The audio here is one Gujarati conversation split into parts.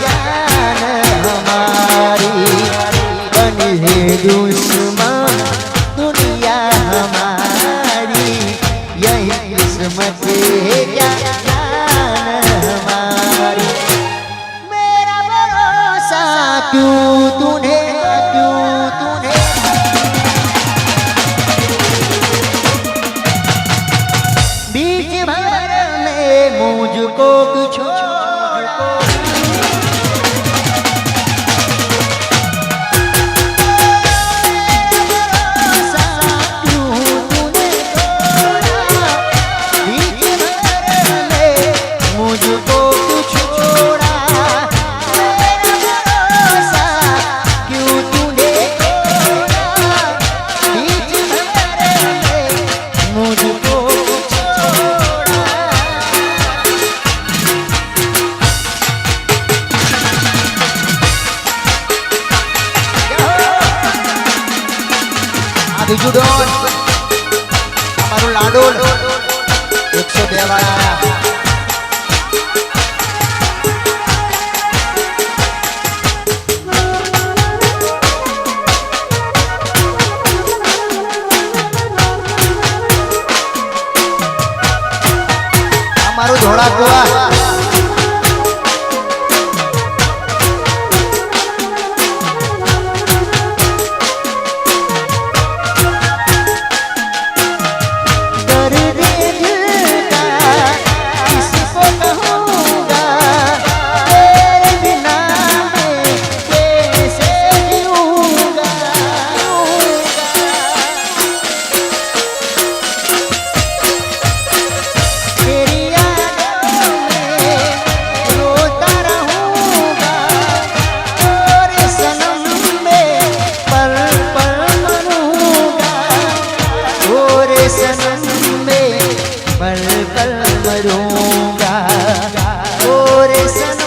जान हमारी? बनी है दुश्मन दुनिया हमारी। यही किस्मत जान हमारी? मेरा भरोसा क्यों तूने बीच બીજું ડોન મારું લાડુ. એકસો બે વાળા મરૂંગા ઓરે સન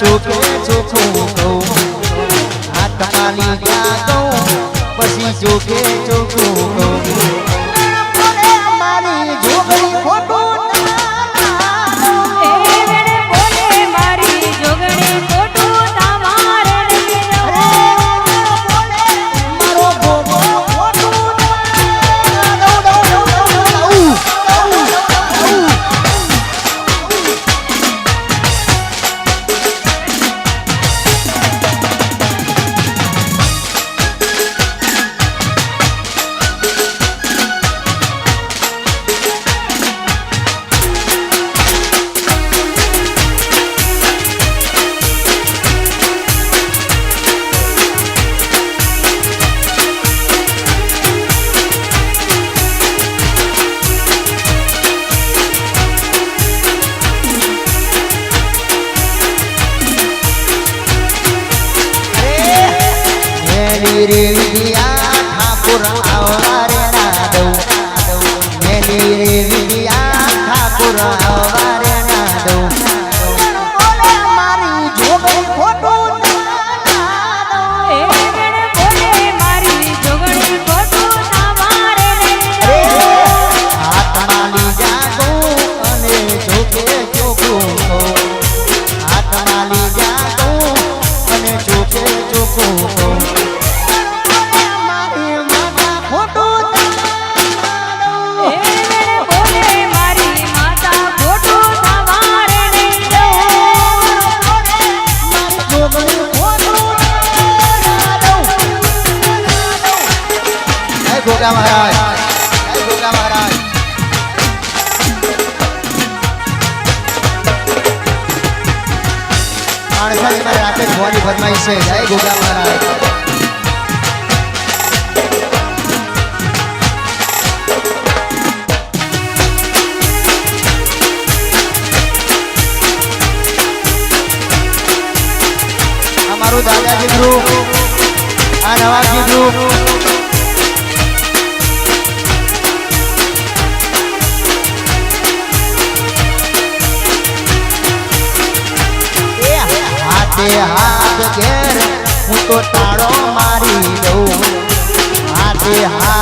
su મેલી વિધિયા ઠાકુર આવવા રેણા દઉં મેલી વિધિયા ઠાકુર આવવા ગોગા મહારાજ જય ગોગા મહારાજ માણસાની મારે રાકેશ જય ગોગા મહારાજ હાથ ઘેર હું તો તાળો મારી દઉં. હાથે હાથ